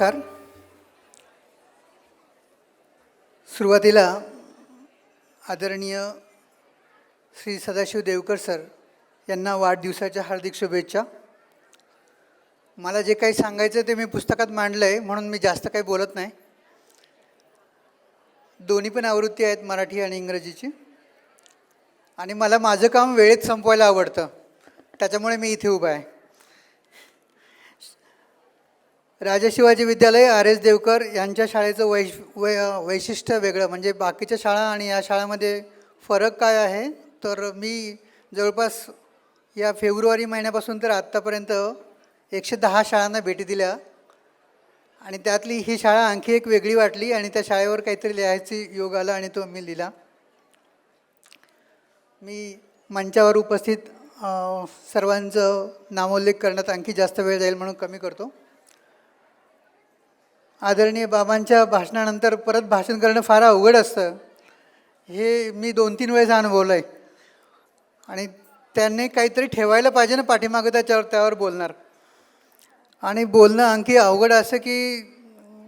नमस्कार सुरुवातीला आदरणीय श्री सदाशिव देवकर सर यांना वाढदिवसाच्या हार्दिक शुभेच्छा. मला जे काही सांगायचं ते मी पुस्तकात मांडलं आहे म्हणून मी जास्त काही बोलत नाही. दोन्ही पण आवृत्ती आहेत मराठी आणि इंग्रजीची. आणि मला माझं काम वेळेत संपवायला आवडतं. त्याच्यामुळे मी इथे उभा आहे. राजा शिवाजी विद्यालय आर एस देवकर यांच्या शाळेचं वैश वै वैशिष्ट्य वेगळं. म्हणजे बाकीच्या शाळा आणि या शाळामध्ये फरक काय आहे? तर मी जवळपास या फेब्रुवारी महिन्यापासून तर आत्तापर्यंत एकशे दहा शाळांना भेटी दिल्या. आणि त्यातली ही शाळा आणखी एक वेगळी वाटली आणि त्या शाळेवर काहीतरी लिहायची योग आला आणि तो मी लिहिला. मी मंचावर उपस्थित सर्वांचं नामोल्लेख करण्यात आणखी जास्त वेळ जाईल म्हणून कमी करतो. आदरणीय बाबांच्या भाषणानंतर परत भाषण करणं फार अवघड असतं. हे मी दोन तीन वेळेस अनुभवलं आहे आणि त्यांनी काहीतरी ठेवायला पाहिजे ना पाठीमागं त्याच्यावर त्यावर बोलणार. आणि बोलणं आणखी अवघड असं की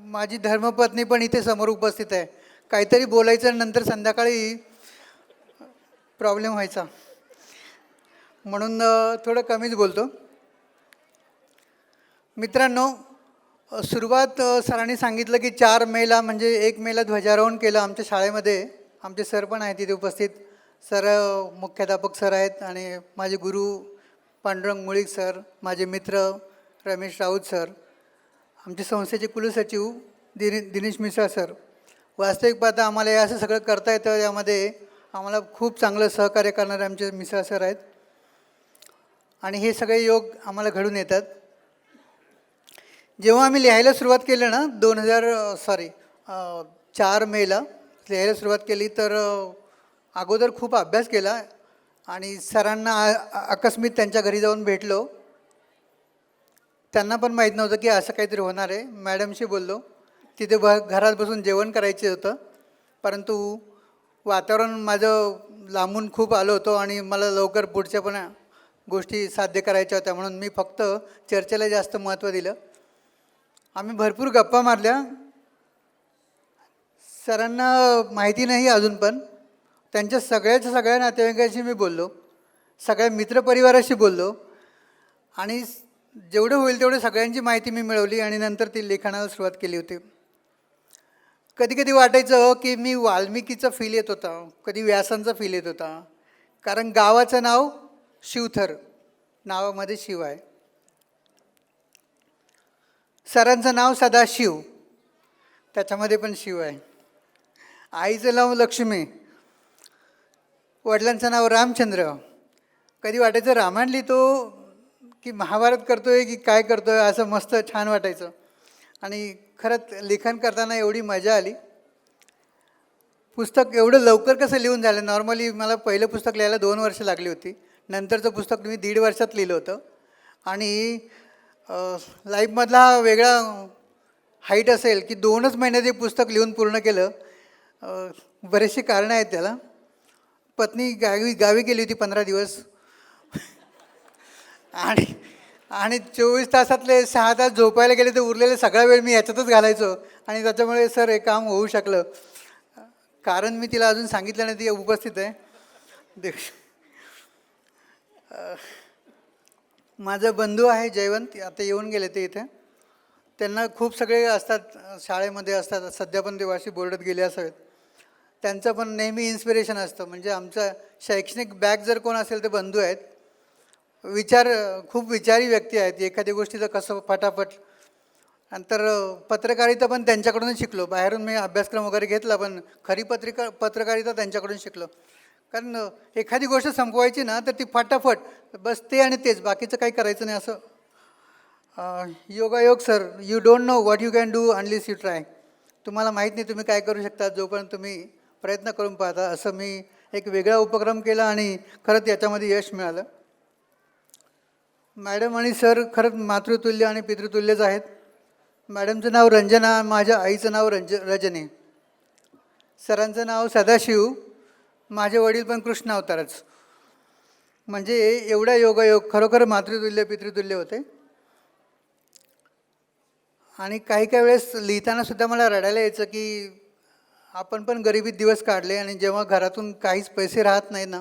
माझी धर्मपत्नी पण इथे समोर उपस्थित आहे. काहीतरी बोलायचं नंतर संध्याकाळी प्रॉब्लेम व्हायचा. म्हणून थोडं कमीच बोलतो. मित्रांनो सुरुवात सरांनी सांगितलं की चार मेला म्हणजे एक मेला ध्वजारोहण केलं आमच्या शाळेमध्ये. आमचे सर पण आहेत तिथे उपस्थित. सर मुख्याध्यापक सर आहेत आणि माझे गुरु पांडुरंग मुळीक सर माझे मित्र रमेश राऊत सर आमचे संस्थेचे कुलसचिव दिने दिनेश मिश्रा सर. वास्तविक पाहता आम्हाला हे असं सगळं करता येतं यामध्ये आम्हाला खूप चांगलं सहकार्य करणारे आमचे मिश्रा सर आहेत. आणि हे सगळे योग आम्हाला घडून येतात. जेव्हा आम्ही लिहायला सुरुवात केलं ना दोन हजार सॉरी चार मेला लिहायला सुरुवात केली तर अगोदर खूप अभ्यास केला आणि सरांना आ- आकस्मित त्यांच्या घरी जाऊन भेटलो. त्यांना पण माहीत नव्हतं की असं काहीतरी होणार आहे. मॅडमशी बोललो. तिथे ब घरात बसून जेवण करायचं होतं. परंतु वातावरण माझं लांबून खूप आलो होतो आणि मला लवकर पुढच्या पण गोष्टी साध्य करायच्या होत्या म्हणून मी फक्त चर्चेला जास्त महत्त्व दिलं. आम्ही भरपूर गप्पा मारल्या. सरांना माहिती नाही अजून पण. त्यांच्या सगळ्याच्या सगळ्या नातेवाईकांशी मी बोललो. सगळ्या मित्रपरिवाराशी बोललो. आणि जेवढं होईल तेवढं सगळ्यांची माहिती मी मिळवली आणि नंतर ती लिखाणाला सुरुवात केली होती. कधी कधी वाटायचं की मी वाल्मिकीचा फील येत होता. कधी व्यासांचा फील येत होता. कारण गावाचं नाव शिवथर. नावामध्ये शिव आहे. सरांचं नाव सदाशिव. त्याच्यामध्ये पण शिव आहे. आईचं नाव लक्ष्मी. वडिलांचं नाव रामचंद्र. कधी वाटायचं रामायण लिहितो की महाभारत करतोय की काय करतोय असं मस्त छान वाटायचं. आणि खरंच लेखन करताना एवढी मजा आली. पुस्तक एवढं लवकर कसं लिहून झालं? नॉर्मली मला पहिलं पुस्तक लिहायला दोन वर्ष लागली होती. नंतरचं पुस्तक मी दीड वर्षात लिहिलं होतं. आणि लाईफमधला वेगळा हाईट असेल की दोनच महिन्यात हे पुस्तक लिहून पूर्ण केलं बरेचसे कारणं आहेत त्याला. पत्नी गावी गावी गेली होती पंधरा दिवस. आणि आणि चोवीस तासातले सहा तास झोपायला गेले तर उरलेले सगळा वेळ मी याच्यातच घालायचो. आणि त्याच्यामुळे सर हे काम होऊ शकलं. कारण मी तिला अजून सांगितलं नाही ती उपस्थित आहे. देख माझा बंधू आहे जयवंत आता येऊन गेले ते इथे. त्यांना खूप सगळे असतात शाळेमध्ये असतात सध्या पण ते वाशी बोर्डात गेले असावेत त्यांचं पण नेहमी इन्स्पिरेशन असतं. म्हणजे आमचं शैक्षणिक बॅग जर कोण असेल तर बंधू आहेत. विचार खूप विचारी व्यक्ती आहेत. एखाद्या गोष्टीचं कसं फटाफट. नंतर पत्रकारिता पण त्यांच्याकडूनच शिकलो. बाहेरून मी अभ्यासक्रम वगैरे घेतला पण खरी पत्रिका पत्रकारिता त्यांच्याकडून शिकलो. कारण एखादी गोष्ट संपवायची ना तर ती फटाफट बस ते आणि तेच बाकीचं काही करायचं नाही असं. योगायोग sir you don't know what you can do unless you try तुम्हाला माहीत नाही तुम्ही काय करू शकता जोपर्यंत तुम्ही प्रयत्न करून पाहता असं मी एक वेगळा उपक्रम केला आणि खरंच याच्यामध्ये यश मिळालं. मॅडम आणि सर खरंच मातृतुल्य आणि पितृतुल्यच आहेत. मॅडमचं नाव रंजना माझ्या आईचं नाव रंज रजनी. सरांचं नाव सदाशिव. माझे वडील पण कृष्ण अवतारच म्हणजे एवढा योगायोग खरोखर मातृतुल्य पितृतुल्य होते. आणि काही काही वेळेस लिहिताना सुद्धा मला रडायला यायचं की आपण पण गरिबीत दिवस काढले आणि जेव्हा घरातून काहीच पैसे राहत नाही ना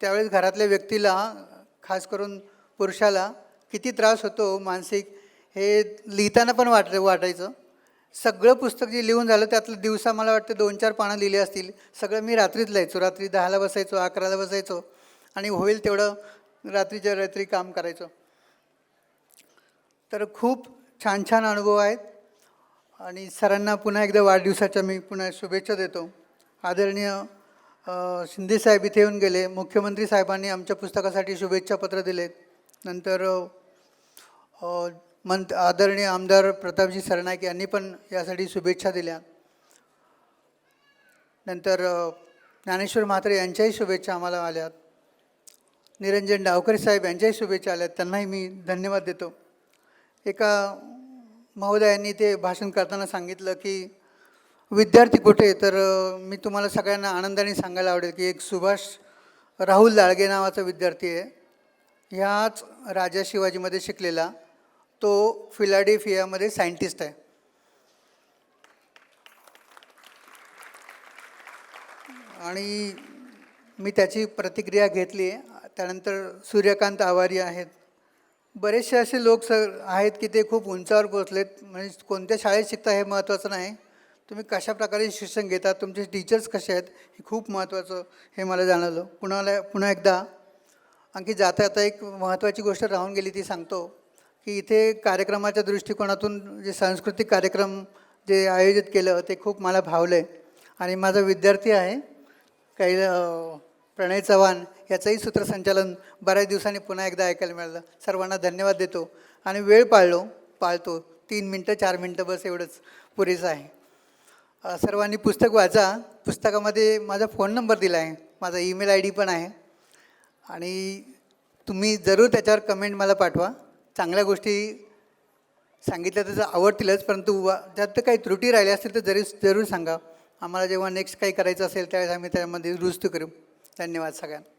त्यावेळेस घरातल्या व्यक्तीला खास करून पुरुषाला किती त्रास होतो मानसिक हे लिहिताना पण वाट वाटायचं. सगळं पुस्तक जे लिहून झालं त्यातलं दिवसा मला वाटतं दोन चार पानं लिहिली असतील. सगळं मी रात्रीच लिहायचो. रात्री दहाला बसायचो अकराला बसायचो. आणि होईल तेवढं रात्रीच्या रात्री काम करायचो. तर खूप छान छान अनुभव आहेत. आणि सरांना पुन्हा एकदा वाढदिवसाच्या मी पुन्हा शुभेच्छा देतो. आदरणीय शिंदे साहेब इथे येऊन गेले. मुख्यमंत्री साहेबांनी आमच्या पुस्तकासाठी शुभेच्छा पत्र दिलेत. नंतर मंत आदरणीय आमदार प्रतापजी सरनाईक यांनी पण यासाठी शुभेच्छा दिल्या. नंतर ज्ञानेश्वर म्हात्रे यांच्याही शुभेच्छा आम्हाला आल्यात निरंजन डावकर साहेब यांच्याही शुभेच्छा आल्यात त्यांनाही मी धन्यवाद देतो. एका महोदयांनी ते भाषण करताना सांगितलं की विद्यार्थी कुठे? तर मी तुम्हाला सगळ्यांना आनंदाने सांगायला आवडेल की एक सुभाष राहुल लाळगे नावाचा विद्यार्थी आहे. ह्याच राजा शिवाजीमध्ये शिकलेला. तो फिलाडेफियामध्ये सायंटिस्ट आहे. आणि मी त्याची प्रतिक्रिया घेतली त्यानंतर सूर्यकांत आवारी आहेत. बरेचसे असे लोक सर आहेत की ते खूप उंचावर पोचलेत म्हणजे कोणत्या शाळेत शिकता हे महत्त्वाचं नाही. तुम्ही कशा प्रकारे शिक्षण घेता तुमचे टीचर्स कसे आहेत हे खूप महत्त्वाचं हे मला जाणवलं. पुन्हा पुन्हा एकदा आणखी जाता जाता एक महत्त्वाची गोष्ट राहून गेली ती सांगतो. की इथे कार्यक्रमाच्या दृष्टिकोनातून जे सांस्कृतिक कार्यक्रम जे आयोजित केलं ते खूप मला भावलं आहे आणि माझा विद्यार्थी आहे काही प्रणय चव्हाण याचंही सूत्रसंचालन बऱ्याच दिवसांनी पुन्हा एकदा ऐकायला मिळालं. सर्वांना धन्यवाद देतो. आणि वेळ पाळलो पाळतो. तीन मिनटं चार मिनटं बस एवढंच पुरेसं आहे. सर्वांनी पुस्तक वाचा. पुस्तकामध्ये माझा फोन नंबर दिला आहे. माझा ईमेल आय डी पण आहे. आणि तुम्ही जरूर त्याच्यावर कमेंट मला पाठवा. चांगल्या गोष्टी सांगितल्या तर आवडतीलच परंतु त्यात त्यात काही त्रुटी राहिल्या असतील तर जरी जरूर सांगा. आम्हाला जेव्हा नेक्स्ट काही करायचं असेल त्यावेळेस आम्ही त्यामध्ये दुरुस्त करू. धन्यवाद सगळ्यांना.